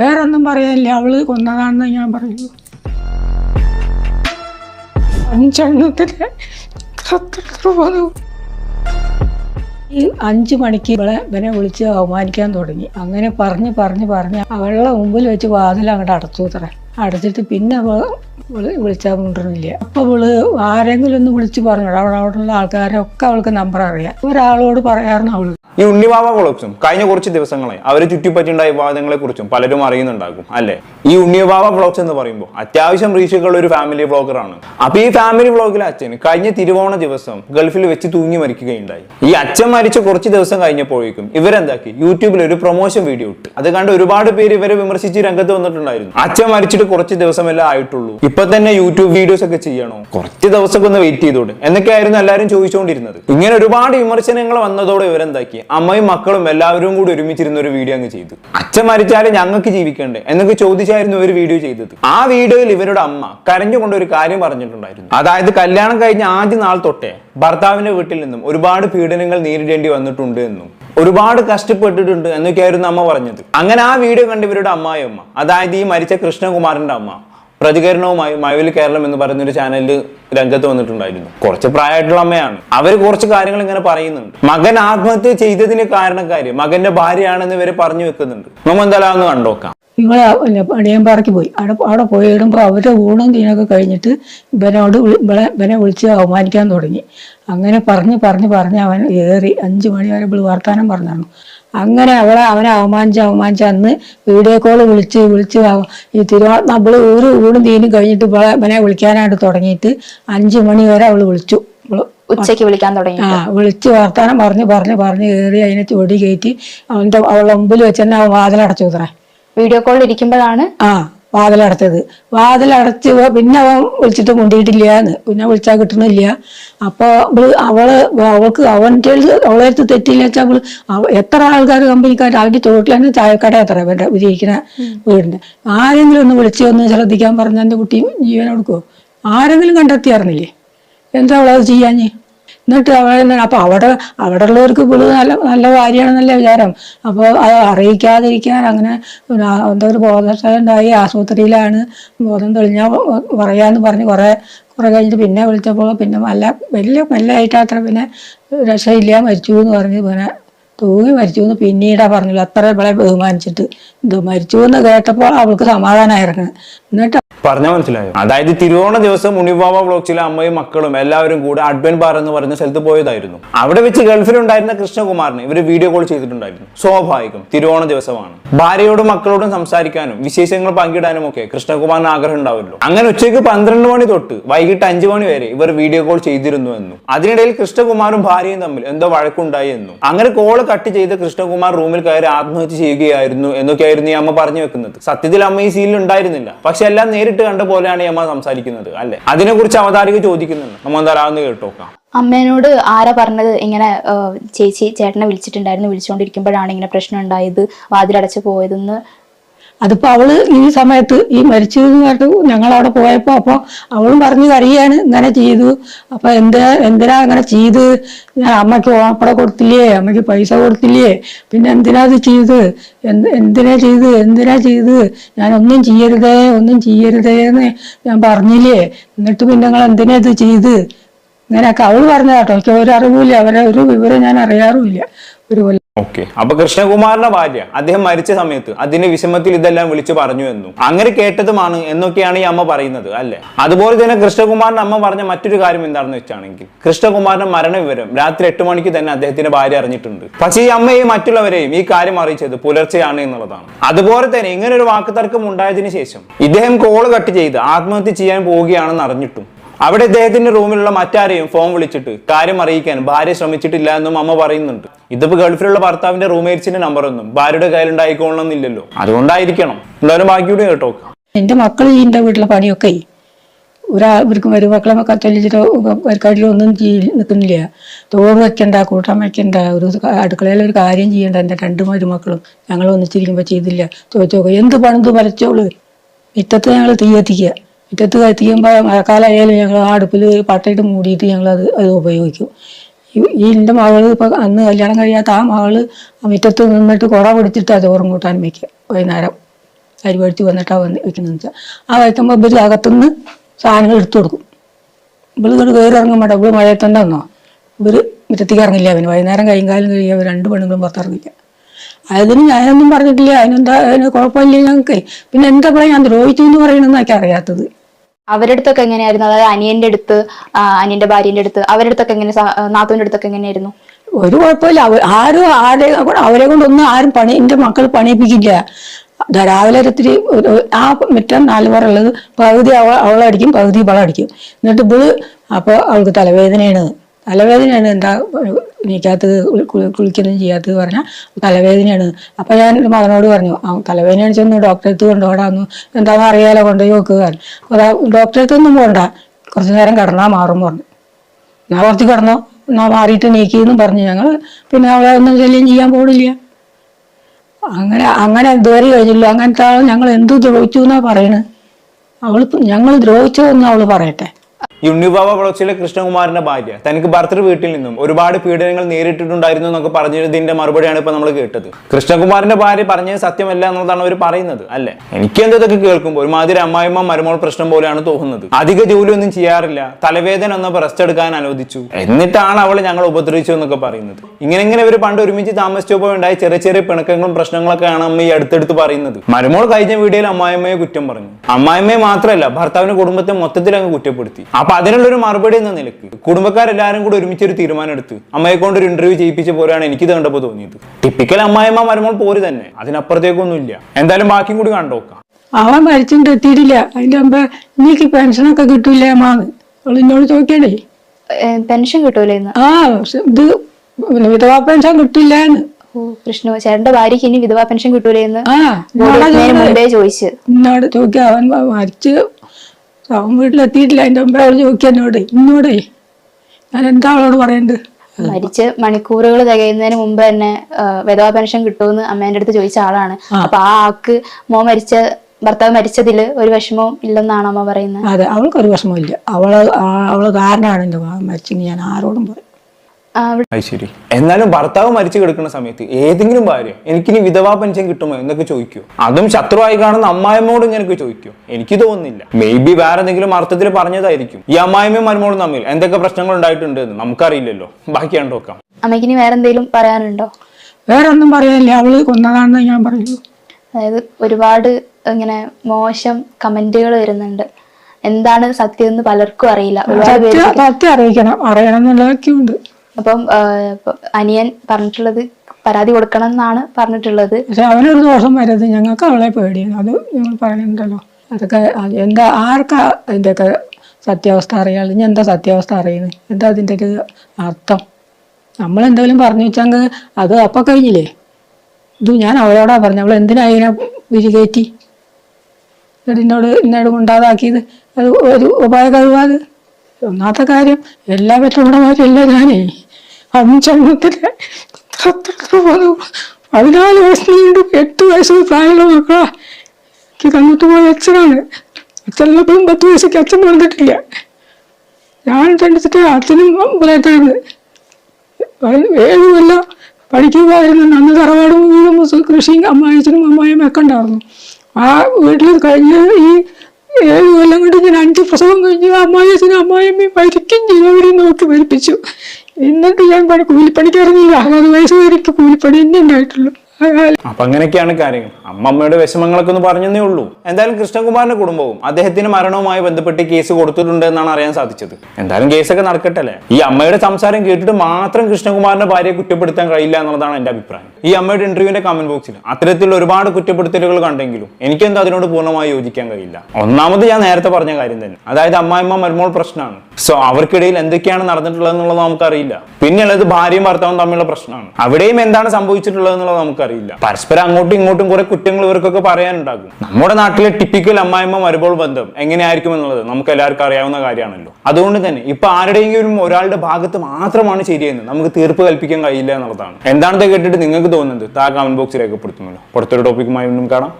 വേറൊന്നും പറയാനില്ല. അവൾ കൊന്നതാണെന്ന് ഞാൻ പറയുള്ളൂ അഞ്ചെണ്ണത്തിന് പോന്നു ഈ അഞ്ച് മണിക്ക് ഇവളെ ഇവനെ വിളിച്ച് അവമാനിക്കാൻ തുടങ്ങി. അങ്ങനെ പറഞ്ഞ് പറഞ്ഞ് പറഞ്ഞ് അവളുടെ മുമ്പിൽ വെച്ച് വാതിൽ അങ്ങോട്ട് അടച്ചു അത്ര അടച്ചിട്ട് പിന്നെ അവൾ വിളിച്ചാൽ കൊണ്ടിരുന്നില്ല അപ്പോൾ അവൾ ആരെങ്കിലും ഒന്ന് വിളിച്ച് പറഞ്ഞു അവിടെ അവിടെയുള്ള ആൾക്കാരൊക്കെ അവൾക്ക് നമ്പർ അറിയാം. ഒരാളോട് പറയാറുണ്ട് അവൾ. ഈ ഉണ്ണിവാവ വ്ളോഗ്സും കഴിഞ്ഞ കുറച്ച് ദിവസങ്ങളെ അവരെ ചുറ്റിപ്പറ്റിയുണ്ടായ വിവാദങ്ങളെ കുറിച്ചും പലരും അറിയുന്നുണ്ടാകും അല്ലെ? ഈ ഉണ്ണിവാവ വ്ളോഗ്സ് എന്ന് പറയുമ്പോൾ അത്യാവശ്യം റീച്ചുകളുള്ള ഒരു ഫാമിലി വ്ളോഗറാണ് അപ്പൊ ഈ ഫാമിലി വ്ളോഗിലെ അച്ഛൻ കഴിഞ്ഞ തിരുവോണ ദിവസം ഗൾഫിൽ വെച്ച് തൂങ്ങി മരിക്കുകയുണ്ടായി. ഈ അച്ഛൻ മരിച്ച കുറച്ച് ദിവസം കഴിഞ്ഞപ്പോഴേക്കും ഇവരെന്താക്കി? യൂട്യൂബിൽ ഒരു പ്രൊമോഷൻ വീഡിയോ ഇട്ട്. അത് കണ്ട് ഒരുപാട് പേര് ഇവരെ വിമർശിച്ച് രംഗത്ത് വന്നിട്ടുണ്ടായിരുന്നു. അച്ഛൻ മരിച്ചിട്ട് കുറച്ച് ദിവസമല്ലേ ആയിട്ടുള്ളൂ. ഇപ്പൊ തന്നെ യൂട്യൂബ് വീഡിയോസ് ഒക്കെ ചെയ്യണോ? കുറച്ച് ദിവസമൊക്കെ ഒന്ന് വെയിറ്റ് ചെയ്തോട്. എന്നൊക്കെയായിരുന്നു എല്ലാവരും ചോദിച്ചുകൊണ്ടിരുന്നത് ഇങ്ങനെ ഒരുപാട് വിമർശനങ്ങൾ വന്നതോടെ ഇവരെന്താക്കി? അമ്മയും മക്കളും എല്ലാവരും കൂടി ഒരുമിച്ചിരുന്ന ഒരു വീഡിയോ അങ്ങ് ചെയ്തു. അച്ഛൻ മരിച്ചാലും ഞങ്ങൾക്ക് ജീവിക്കണ്ടേ? എന്നൊക്കെ ചോദിച്ചായിരുന്നു ഒരു വീഡിയോ ചെയ്തത്. ആ വീഡിയോയിൽ ഇവരുടെ അമ്മ കരഞ്ഞുകൊണ്ട് ഒരു കാര്യം പറഞ്ഞിട്ടുണ്ടായിരുന്നു. അതായത് കല്യാണം കഴിഞ്ഞ ആദ്യ നാൾ തൊട്ടേ ഭർത്താവിന്റെ വീട്ടിൽ നിന്നും ഒരുപാട് പീഡനങ്ങൾ നേരിടേണ്ടി വന്നിട്ടുണ്ട് എന്നും. ഒരുപാട് കഷ്ടപ്പെട്ടിട്ടുണ്ട് എന്നൊക്കെയായിരുന്നു അമ്മ പറഞ്ഞത്. അങ്ങനെ ആ വീഡിയോ കണ്ട് ഇവരുടെ അമ്മായിയമ്മ അതായത് ഈ മരിച്ച കൃഷ്ണകുമാറിന്റെ അമ്മ പ്രതികരണവുമായി മഴവിൽ കേരളം എന്ന് പറയുന്ന ഒരു ചാനലിൽ രംഗത്ത് വന്നിട്ടുണ്ടായിരുന്നു. കുറച്ച് പ്രായമായിട്ടുള്ള അമ്മയാണ്. അവർ കുറച്ച് കാര്യങ്ങൾ ഇങ്ങനെ പറയുന്നുണ്ട്. മകൻ ആത്മഹത്യ ചെയ്തതിന് കാരണക്കാര് മകന്റെ ഭാര്യയാണെന്ന് ഇവർ പറഞ്ഞു വെക്കുന്നുണ്ട്. നമ്മൾ എന്തായാലും ഒന്ന് കണ്ടോക്കാം നിങ്ങൾ പണിയം പണിയമ്പാറയ്ക്ക് പോയി. അവിടെ അവിടെ പോയി ഇടുമ്പോൾ അവരുടെ ഊണും തീനൊക്കെ കഴിഞ്ഞിട്ട് ഇവനോട് വിളി- ഇവളെ ഇവനെ വിളിച്ച് അവമാനിക്കാൻ തുടങ്ങി. അങ്ങനെ പറഞ്ഞ് പറഞ്ഞ് പറഞ്ഞ് അവൻ ഏറി അഞ്ച് മണി വരെ ഇവൾ വർത്താനം പറഞ്ഞാണ്. അങ്ങനെ അവളെ അവനെ അവമാനിച്ച് അവമാനിച്ച് അന്ന് വീഡിയോ കോൾ വിളിച്ച് വിളിച്ച് ഈ തിരുവാ നമ്മൾ ഒരു വീടും തീനും കഴിഞ്ഞിട്ട് ഇവളെ ഇവനെ വിളിക്കാനായിട്ട് തുടങ്ങിയിട്ട് അഞ്ച് മണി വരെ അവൾ വിളിച്ചു. ഉച്ചയ്ക്ക് വിളിക്കാൻ തുടങ്ങി ആ വിളിച്ച് വർത്താനം പറഞ്ഞ് പറഞ്ഞ് പറഞ്ഞ് കയറി അതിനെ ചൊടി കയറ്റി അവന്റെ അവളുടെ മുമ്പിൽ വെച്ച് തന്നെ വാതിലടച്ചു ഇത്രേ വീഡിയോ കോളിൽ ഇരിക്കുമ്പോഴാണ്? ആ. വാതിലടച്ചത്. വാതിലടച്ച് പിന്നെ അവൻ വിളിച്ചിട്ട് മുണ്ടിയിട്ടില്ല എന്ന് പിന്നെ വിളിച്ചാൽ കിട്ടണില്ല. അപ്പൊ ഇവൾ അവൾ അവൾക്ക് അവന്റെ അവളെ അടുത്ത് തെറ്റില്ല വെച്ചാൽ അവൾ എത്ര ആൾക്കാർ കമ്പനിക്കാർ അവന്റെ തോട്ടിൽ തന്നെ ചായക്കട എത്ര ഇവരുടെ വിജയിക്കുന്ന വീടിന്റെ ആരെങ്കിലും ഒന്ന് വിളിച്ച് ഒന്ന് ശ്രദ്ധിക്കാൻ പറഞ്ഞ എന്റെ കുട്ടിയും ജീവൻ കൊടുക്കുമോ ആരെങ്കിലും കണ്ടെത്തിയായിരുന്നില്ലേ എന്താ അവളത് ചെയ്യാഞ്ഞ്? എന്നിട്ട് അവളെ അപ്പൊ അവിടെ അവിടെ ഉള്ളവർക്ക് ഇവൾ നല്ല നല്ല കാര്യമാണെന്നല്ലേ വിചാരം? അപ്പോൾ അത് അറിയിക്കാതിരിക്കാൻ അങ്ങനെ എന്തോ ഒരു ബോധമുണ്ടായി ആശുപത്രിയിലാണ് ബോധം തെളിഞ്ഞാൽ പറയാന്ന് പറഞ്ഞ് കുറെ കുറെ കഴിഞ്ഞിട്ട് പിന്നെ വിളിച്ചപ്പോൾ പിന്നെ നല്ല വലിയ മെല്ലായിട്ടാത്ര പിന്നെ രക്ഷയില്ല മരിച്ചു എന്ന് പറഞ്ഞ് പിന്നെ തൂങ്ങി മരിച്ചു എന്ന് പിന്നീടാ പറഞ്ഞില്ല അത്ര ഇവളെ ബഹുമാനിച്ചിട്ട്. ഇത് മരിച്ചു എന്ന് കേട്ടപ്പോൾ അവൾക്ക് സമാധാനമായിരുന്നു. എന്നിട്ട് പറഞ്ഞാൽ മനസ്സിലായോ? അതായത് തിരുവോണ ദിവസം ഉണിവാവ ബ്ലോക്സിലെ അമ്മയും മക്കളും എല്ലാവരും കൂടെ അഡ്വൻ ബാർ എന്ന് പറഞ്ഞ സ്ഥലത്ത് പോയതായിരുന്നു. അവിടെ വെച്ച് ഗൾഫിലുണ്ടായിരുന്ന കൃഷ്ണകുമാറിന് ഇവർ വീഡിയോ കോൾ ചെയ്തിട്ടുണ്ടായിരുന്നു. സ്വാഭാവികം തിരുവോണ ദിവസമാണ്. ഭാര്യയോടും മക്കളോടും സംസാരിക്കാനും വിശേഷങ്ങൾ പങ്കിടാനും ഒക്കെ കൃഷ്ണകുമാറിന് ആഗ്രഹം ഉണ്ടാവുമല്ലോ. അങ്ങനെ ഉച്ചയ്ക്ക് പന്ത്രണ്ട് മണി തൊട്ട് വൈകിട്ട് അഞ്ചു മണി വരെ ഇവർ വീഡിയോ കോൾ ചെയ്തിരുന്നു എന്നും അതിനിടയിൽ കൃഷ്ണകുമാറും ഭാര്യയും തമ്മിൽ എന്തോ വഴക്കുണ്ടായി എന്നും അങ്ങനെ കോൾ കട്ട് ചെയ്ത് കൃഷ്ണകുമാർ റൂമിൽ കയറി ആത്മഹത്യ ചെയ്യുകയായിരുന്നു എന്നൊക്കെയായിരുന്നു ഈ അമ്മ പറഞ്ഞു വെക്കുന്നത്. സത്യത്തിൽ അമ്മ ഈ സീനിൽ ഉണ്ടായിരുന്നില്ല. പക്ഷെ എല്ലാം നേരിട്ട് കണ്ട പോലെയാണ് അമ്മ സംസാരിക്കുന്നത് അല്ലെ? അതിനെ കുറിച്ച് അവതാരിക ചോദിക്കുന്നുണ്ട്. നമ്മൾ എന്തായാലും കേട്ടോക്കാം അമ്മേനോട് ആരാ പറഞ്ഞത്? ഇങ്ങനെ ചേച്ചി ചേട്ടനെ വിളിച്ചിട്ടുണ്ടായിരുന്നു. വിളിച്ചുകൊണ്ടിരിക്കുമ്പോഴാണ് ഇങ്ങനെ പ്രശ്നം ഉണ്ടായത് വാതിലടച്ച് പോയതെന്ന് അതിപ്പോ അവൾ ഈ സമയത്ത് ഈ മരിച്ചു എന്ന് ഞങ്ങൾ അവിടെ പോയപ്പോ അപ്പൊ അവളും പറഞ്ഞു കറിയാണ് ഇങ്ങനെ ചെയ്തു. അപ്പൊ എന്തിനാ എന്തിനാ അങ്ങനെ ചെയ്ത്? ഞാൻ അമ്മയ്ക്ക് ഓണപ്പട കൊടുത്തില്ലേ? അമ്മയ്ക്ക് പൈസ കൊടുത്തില്ലേ? പിന്നെ എന്തിനാ അത് ചെയ്ത്? എന്ത് എന്തിനാ ചെയ്ത്? എന്തിനാ ചെയ്ത്? ഞാൻ ഒന്നും ചെയ്യരുതേ ഒന്നും ചെയ്യരുതേ എന്ന് ഞാൻ പറഞ്ഞില്ലേ? എന്നിട്ട് പിന്നെ നിങ്ങൾ എന്തിനാ ഇത് ചെയ്ത്? ഇങ്ങനെയൊക്കെ അവൾ പറഞ്ഞതാട്ടോ. എനിക്ക് ഒരു അവരെ ഒരു വിവരം ഞാൻ അറിയാറുമില്ല. ഒരു ഓക്കെ. അപ്പൊ കൃഷ്ണകുമാറിന്റെ ഭാര്യ അദ്ദേഹം മരിച്ച സമയത്ത് അതിന്റെ വിഷമത്തിൽ ഇതെല്ലാം വിളിച്ചു പറഞ്ഞു എന്നും. അങ്ങനെ കേട്ടതുമാണ് എന്നൊക്കെയാണ് ഈ അമ്മ പറയുന്നത് അല്ലെ? അതുപോലെ തന്നെ കൃഷ്ണകുമാറിന്റെ അമ്മ പറഞ്ഞ മറ്റൊരു കാര്യം എന്താണെന്ന് വെച്ചാണെങ്കിൽ കൃഷ്ണകുമാറിന്റെ മരണവിവരം രാത്രി എട്ട് മണിക്ക് തന്നെ അദ്ദേഹത്തിന്റെ ഭാര്യ അറിഞ്ഞിട്ടുണ്ട്. പക്ഷേ ഈ അമ്മയെയും മറ്റുള്ളവരെയും ഈ കാര്യം അറിയിച്ചത് പുലർച്ചെയാണ് എന്നുള്ളതാണ്. അതുപോലെ തന്നെ ഇങ്ങനെ ഒരു വാക്കുതർക്കം ഉണ്ടായതിനു ശേഷം ഇദ്ദേഹം കോൾ കട്ട് ചെയ്ത് ആത്മഹത്യ ചെയ്യാൻ പോവുകയാണെന്ന് അറിഞ്ഞിട്ടും അവിടെ ഇദ്ദേഹത്തിന്റെ റൂമിലുള്ള മറ്റാരെയും ഫോൺ വിളിച്ചിട്ട് കാര്യം അറിയിക്കാൻ ഭാര്യ ശ്രമിച്ചിട്ടില്ല എന്നും അമ്മ പറയുന്നുണ്ട്. ഇതിപ്പോ ഗൾഫിലുള്ള ഭർത്താവിന്റെ റൂംമേറ്റ്സിന്റെ നമ്പറൊന്നും ഭാര്യയുടെ കയ്യിലുണ്ടായിക്കൊള്ളണമെന്നില്ലല്ലോ അതുകൊണ്ടായിരിക്കണം. എന്തായാലും ബാക്കിയോട് കേട്ടോ. എന്റെ മക്കൾ ഈ എന്റെ വീട്ടിലെ പണിയൊക്കെ ഒരാ ഇവർക്കും ഒരു മക്കളെ ചൊല്ലിച്ചിട്ട് വർക്കാട്ടിലൊന്നും ചെയ്യ നിൽക്കുന്നില്ല തോറ് വെക്കണ്ട കൂട്ടാൻ വെക്കണ്ട ഒരു അടുക്കളയിൽ ഒരു കാര്യം ചെയ്യണ്ട എന്റെ രണ്ട് മരുമക്കളും ഞങ്ങൾ ഒന്നിച്ചിരിക്കുമ്പോൾ ചെയ്തില്ല. ചോദിച്ചു നോക്കുക എന്ത് പണിത് വരച്ചോളൂ? മിറ്റത്ത് ഞങ്ങൾ തീ കത്തിക്കുക മുറ്റത്ത് കത്തിക്കുമ്പോൾ മഴക്കാലമായാലും ഞങ്ങൾ അടുപ്പിൽ പട്ടയിട്ട് മൂടിയിട്ട് ഞങ്ങൾ അത് ഉപയോഗിക്കും. ഈ- എന്റെ മകൾ ഇപ്പം അന്ന് കല്യാണം കഴിയാത്ത ആ മകൾ ആ മുറ്റത്ത് നിന്നിട്ട് കുട പിടിച്ചിട്ട് ചോറും കൂട്ടാൻ വയ്ക്കുക വൈകുന്നേരം അരിവഴുത്തി വന്നിട്ടാണ് വന്ന് വെക്കുന്നത് വെച്ചാൽ ആ വയ്ക്കുമ്പോൾ ഇവർ അകത്തുനിന്ന് സാധനങ്ങൾ എടുത്തു കൊടുക്കും. ഇവൾ ഇങ്ങോട്ട് കയറി ഇറങ്ങും ഇവിടെ ഇവൾ മഴയത്തന്നെ വന്നോ? ഇവർ മുറ്റത്തേക്ക് ഇറങ്ങില്ല അവന്. വൈകുന്നേരം കൈയും കാലം കഴിയുക അവർ രണ്ട് പെണ്ണുങ്ങളും പുറത്തിറങ്ങില്ല അതിന് ഞാനൊന്നും പറഞ്ഞിട്ടില്ല. അതിനെന്താ അതിന് കുഴപ്പമില്ല ഞങ്ങൾക്ക്. പിന്നെ എന്താ പറയാ ഞാൻ ദ്രോഹിച്ചു എന്ന് പറയണമെന്നൊക്കെ അറിയാത്തത് അവരുടെ അടുത്തൊക്കെ എങ്ങനെയായിരുന്നു? അതായത് അനിയന്റെ അടുത്ത് അനിയന്റെ ഭാര്യന്റെ അടുത്ത് അവരുടെ അടുത്തൊക്കെ എങ്ങനെ നാത്തുവിന്റെ അടുത്തൊക്കെ എങ്ങനെയായിരുന്നു? ഒരു കുഴപ്പമില്ല. ആരും ആരെ അവരെ കൊണ്ടൊന്നും ആരും പണി എന്റെ മക്കൾ പണിയിപ്പിക്കില്ല. രാവിലെ ഒരിത്തിരി ആ മുറ്റം നാല് പേരുള്ളത് പകുതി അവ അവളടിക്കും പകുതി ഇവളടിക്കും. എന്നിട്ട് ഇവൾ അപ്പോൾ അവൾക്ക് തലവേദനയാണ്. തലവേദനയാണ് എന്താ നീക്കാത്തത് കുളിക്കുന്നതും ചെയ്യാത്തത് പറഞ്ഞാൽ തലവേദനയാണ്. അപ്പം ഞാൻ മകനോട് പറഞ്ഞു തലവേദനയാണ് ചെന്ന് ഡോക്ടറെ അടുത്ത് കൊണ്ടുപോടാന്ന് എന്താണെന്ന് അറിയാലോ കൊണ്ടുപോയി നോക്കുക ഡോക്ടറെ അടുത്തൊന്നും പോകണ്ട കുറച്ച് നേരം കിടന്നാൽ മാറും പറഞ്ഞു. ഞാൻ കുറച്ച് കിടന്നോ എന്നാ മാറിയിട്ട് നീക്കിയെന്നും പറഞ്ഞു ഞങ്ങൾ. പിന്നെ അവളെ ഒന്നും ശല്യം ചെയ്യാൻ പോണില്ല. അങ്ങനെ അങ്ങനെ ഇതുവരെ കഴിഞ്ഞില്ല. അങ്ങനത്തെ ആൾ ഞങ്ങൾ എന്ത് ദ്രോഹിച്ചു എന്നാ പറയണ്? അവൾ ഞങ്ങൾ ദ്രോഹിച്ചതെന്ന് അവൾ പറയട്ടെ. ഈ ഉണ്ണിബാബ കൃഷ്ണകുമാറിന്റെ ഭാര്യ. തനിക്ക് ഭർത്തൃ വീട്ടിൽ നിന്നും ഒരുപാട് പീഡനങ്ങൾ നേരിട്ടിട്ടുണ്ടായിരുന്നു എന്നൊക്കെ പറഞ്ഞതിന്റെ മറുപടിയാണ് ഇപ്പൊ നമ്മൾ കേട്ടത്. കൃഷ്ണകുമാറിന്റെ ഭാര്യ പറഞ്ഞത് സത്യമല്ല എന്നതാണ് അവർ പറയുന്നത് അല്ലെ? എനിക്ക് എന്തൊക്കെ കേൾക്കുമ്പോൾ ഒരുമാതിരി അമ്മായിമ്മ മരുമോൾ പ്രശ്നം പോലെയാണ് തോന്നുന്നത്. അധിക ജോലിയൊന്നും ചെയ്യാറില്ല തലവേദന ഒന്ന് റെസ്റ്റ് എടുക്കാൻ അനുവദിച്ചു. എന്നിട്ടാണ് അവൾ ഞങ്ങൾ ഉപദ്രവിച്ചു എന്നൊക്കെ പറയുന്നത്. ഇങ്ങനെ ഇങ്ങനെ ഇവർ പണ്ട് ഒരുമിച്ച് താമസിച്ചപ്പോൾ ഉണ്ടായ ചെറിയ ചെറിയ പിണക്കങ്ങളും പ്രശ്നങ്ങളൊക്കെയാണ് അമ്മ ഈ അടുത്തെടുത്ത് പറയുന്നത്. മരുമോൾ കഴിഞ്ഞ വീഡിയോയിൽ അമ്മായിമ്മയെ കുറ്റം പറഞ്ഞു. അമ്മായിമ്മയെ മാത്രമല്ല ഭർത്താവിന്റെ കുടുംബത്തെ മൊത്തത്തിൽ അങ്ങ് കുറ്റപ്പെടുത്തി അപ്പൊ അതിനുള്ളൊരു മറുപടി എന്ന നിലയ്ക്ക് കുടുംബക്കാരെല്ലാരും കൂടി ഒരുമിച്ച് ഒരു തീരുമാനം എടുത്ത് അമ്മയെ കൊണ്ട് ഒരു ഇന്റർവ്യൂ ചെയ്യിപ്പിച്ച പോലെയാണ് എനിക്ക് ഇത് കണ്ടപ്പോൾ തോന്നിയത്. ടിപ്പിക്കൽ അമ്മായിമ്മ വരുമ്പോൾ പോര് തന്നെ. അതിനപ്പുറത്തേക്കൊന്നുമില്ല. എന്തായാലും ബാക്കിയും കൂടി കണ്ടോക്കാം അവൻ മരിച്ചിട്ട് എത്തിയിട്ടില്ല. അതിന്റെ മുമ്പ് എനിക്ക് പെൻഷനൊക്കെ കിട്ടൂല അവൾ എന്നോട് ചോദിക്കണേ. പെൻഷൻ കിട്ടൂലേ ആ ഇത് വിധവാ പെൻഷൻ കിട്ടില്ല ഓ കൃഷ്ണ ചേട്ടന്റെ ഭാര്യക്ക് ഇനി വിധവാ പെൻഷൻ കിട്ടൂലേന്ന്? ചോദിച്ചു. എന്നോട് ചോദിക്കുക അവൻ മരിച്ച് അവൻ വീട്ടിലെത്തിയിട്ടില്ല. അതിന്റെ മുമ്പേ അവൾ ചോദിക്കുക എന്നോട്. ഇന്നോടേ ഞാൻ എന്താ അവളോട് പറയണ്ട്? മരിച്ച് മണിക്കൂറുകൾ തികയുന്നതിന് മുമ്പ് തന്നെ വിധവാ പെൻഷൻ കിട്ടുമെന്ന് അമ്മേന്റെ അടുത്ത് ചോദിച്ച ആളാണ്. അപ്പൊ ആ ആൾക്ക് മോ മരിച്ച ഭർത്താവ് മരിച്ചതിൽ ഒരു വിഷമവും ഇല്ലെന്നാണ് അമ്മ പറയുന്നത്? അതെ അവൾക്കൊരു ഒരു അവൾ ഇല്ല അവൾ കാരണമാണ് എന്റെ മരിച്ചെങ്കിൽ ഞാൻ ആരോടും പറയും. ശരി. എന്നാലും ഭർത്താവ് മരിച്ചു കിടക്കുന്ന സമയത്ത് ഏതെങ്കിലും ഭാര്യ എനിക്കിനി വിധവാ പെൻഷൻ കിട്ടുമോ എന്നൊക്കെ ചോദിക്കൂ. അതും ശത്രുവായി കാണുന്ന അമ്മായിമ്മോട് ഇങ്ങനെയൊക്കെ ചോദിക്കൂ. എനിക്ക് തോന്നുന്നില്ല. മേ ബി വേറെ എന്തെങ്കിലും അർത്ഥത്തിൽ പറഞ്ഞതായിരിക്കും. ഈ അമ്മായിമ്മയും മരുമോളും തമ്മിൽ എന്തൊക്കെ പ്രശ്നങ്ങൾ ഉണ്ടായിട്ടുണ്ട് എന്ന് നമുക്കറിയില്ലല്ലോ. ബാക്കിയാണ് നോക്കാം. അമ്മയ്ക്ക് ഇനി വേറെ എന്തെങ്കിലും പറയാനുണ്ടോ? വേറെ ഒന്നും പറയാനില്ല. അവൾ കൊന്നതാണെന്ന് ഞാൻ പറയുള്ളൂ അതായത് ഒരുപാട് ഇങ്ങനെ മോശം കമന്റുകൾ വരുന്നുണ്ട്. എന്താണ് സത്യം എന്ന് പലർക്കും അറിയില്ല. സത്യം സത്യം അറിയിക്കണം. അറിയണം എന്നുള്ളതൊക്കെ ഉണ്ട് അപ്പം അനിയൻ പറഞ്ഞിട്ടുള്ളത് പരാതി കൊടുക്കണം എന്നാണ് പറഞ്ഞിട്ടുള്ളത്. പക്ഷെ അവനൊരു ദോഷം വരരുത്. ഞങ്ങൾക്ക് അവളെ പേടിയാണ് അത് ഞങ്ങൾ പറയുന്നുണ്ടല്ലോ. അതൊക്കെ അത് എന്താ ആർക്കാ അതിന്റെയൊക്കെ സത്യാവസ്ഥ അറിയാതെ ഞാൻ എന്താ സത്യാവസ്ഥ അറിയുന്നത്? എന്താ അതിന്റെ ഒരു അർത്ഥം? നമ്മൾ എന്തെങ്കിലും പറഞ്ഞു വെച്ചാൽ അത് അപ്പം കഴിഞ്ഞില്ലേ? ഇത് ഞാൻ അവളോടാ പറഞ്ഞു അവൾ എന്തിനാ അതിനെ വിരികയറ്റി എന്നോട് എന്നോട് കൊണ്ടാതാക്കിയത് അത് ഒരു ഉപായ കഴിവാത് ഒന്നാമത്തെ കാര്യം എല്ലാ പെറ്റോടമാരല്ല ഞാനേ. അഞ്ചെണ്ണത്തിൽ പതിനാല് വയസ്സ് നീണ്ടും എട്ട് വയസ്സ് പ്രായമുള്ള മക്കളാ. എനിക്ക് തന്നിട്ട് പോയ അച്ഛനാണ്. അച്ഛനുള്ളപ്പോഴും പത്ത് വയസ്സൊക്കെ അച്ഛൻ പറഞ്ഞിട്ടില്ല ഞാൻ കണ്ടിട്ട് അച്ഛനും പറയട്ടാണ് ഏഴ് കൊല്ലം പഠിക്കുമായിരുന്നു അന്ന് തറവാടും വീടും കൃഷിയും അമ്മായച്ചനും അമ്മായിയും ഒക്കെ ആ വീട്ടിൽ കഴിഞ്ഞ ഈ ഏഴ് കൊല്ലം കൊണ്ട് ഞാൻ അഞ്ച് പ്രസവം കഴിഞ്ഞ് അമ്മായച്ചനും അമ്മായിയമ്മയും മരിക്കും ചെയ്തവരെയും നോക്കി മരിപ്പിച്ചു. എന്നിട്ട് ഞാൻ പണി കൂലിപ്പണിക്ക് ഇറങ്ങിയില്ല. അറുപത് വയസ്സ് വരെ എനിക്ക് കൂലിപ്പണി തന്നെ ഉണ്ടായിട്ടുള്ളൂ. അപ്പൊ അങ്ങനെയൊക്കെയാണ് കാര്യങ്ങൾ. അമ്മമ്മയുടെ വിഷമങ്ങളൊക്കെ ഒന്ന് പറഞ്ഞതേ ഉള്ളൂ. എന്തായാലും കൃഷ്ണകുമാറിന്റെ കുടുംബവും അദ്ദേഹത്തിന്റെ മരണവുമായി ബന്ധപ്പെട്ട് കേസ് കൊടുത്തിട്ടുണ്ട് എന്നാണ് അറിയാൻ സാധിച്ചത്. എന്തായാലും കേസൊക്കെ നടക്കട്ടെ ഈ അമ്മയുടെ സംസാരം കേട്ടിട്ട് മാത്രം കൃഷ്ണകുമാറിന്റെ ഭാര്യയെ കുറ്റപ്പെടുത്താൻ കഴിയില്ല എന്നുള്ളതാണ് എന്റെ അഭിപ്രായം. ഈ അമ്മയുടെ ഇന്റർവ്യൂവിന്റെ കമന്റ് ബോക്സിൽ അത്തരത്തിലുള്ള ഒരുപാട് കുറ്റപ്പെടുത്തലുകൾ കണ്ടെങ്കിലും എനിക്കെന്താ അതിനോട് പൂർണമായി യോജിക്കാൻ കഴിയില്ല. ഒന്നാമത് ഞാൻ നേരത്തെ പറഞ്ഞ കാര്യം തന്നെ. അതായത് അമ്മായിമ്മ മരുമോൾ പ്രശ്നമാണ്. സോ അവർക്കിടയിൽ എന്തൊക്കെയാണ് നടന്നിട്ടുള്ളത് എന്നുള്ളത് നമുക്കറിയില്ല. പിന്നെയുള്ളത് ഭാര്യയും ഭർത്താവും തമ്മിലുള്ള പ്രശ്നമാണ്. അവിടെയും എന്താണ് സംഭവിച്ചിട്ടുള്ളത് എന്നുള്ളത് നമുക്കറിയില്ല പരസ്പരം അങ്ങോട്ടും ഇങ്ങോട്ടും കുറെ കുറ്റങ്ങൾ ഇവർക്കൊക്കെ പറയാനുണ്ടാകും. നമ്മുടെ നാട്ടിലെ ടിപ്പിക്കൽ അമ്മായിമ്മ മരുമ്പോൾ ബന്ധം എങ്ങനെയായിരിക്കും എന്നുള്ളത് നമുക്ക് എല്ലാവർക്കും അറിയാവുന്ന കാര്യമാണല്ലോ. അതുകൊണ്ട് തന്നെ ഇപ്പൊ ആരുടെയെങ്കിലും ഒരാളുടെ ഭാഗത്ത് മാത്രമാണ് ശരിയെന്ന് നമുക്ക് തീർപ്പ് കൽപ്പിക്കാൻ കഴിയില്ല എന്നുള്ളതാണ്. എന്താണെന്ന് കേട്ടിട്ട് നിങ്ങൾക്ക് തോന്നുന്നത്? താ കമന്റ് ബോക്സിൽ രേഖപ്പെടുത്തുമല്ലോ പുറത്തൊരു ടോപ്പിക്കുമായി വീണ്ടും കാണാം.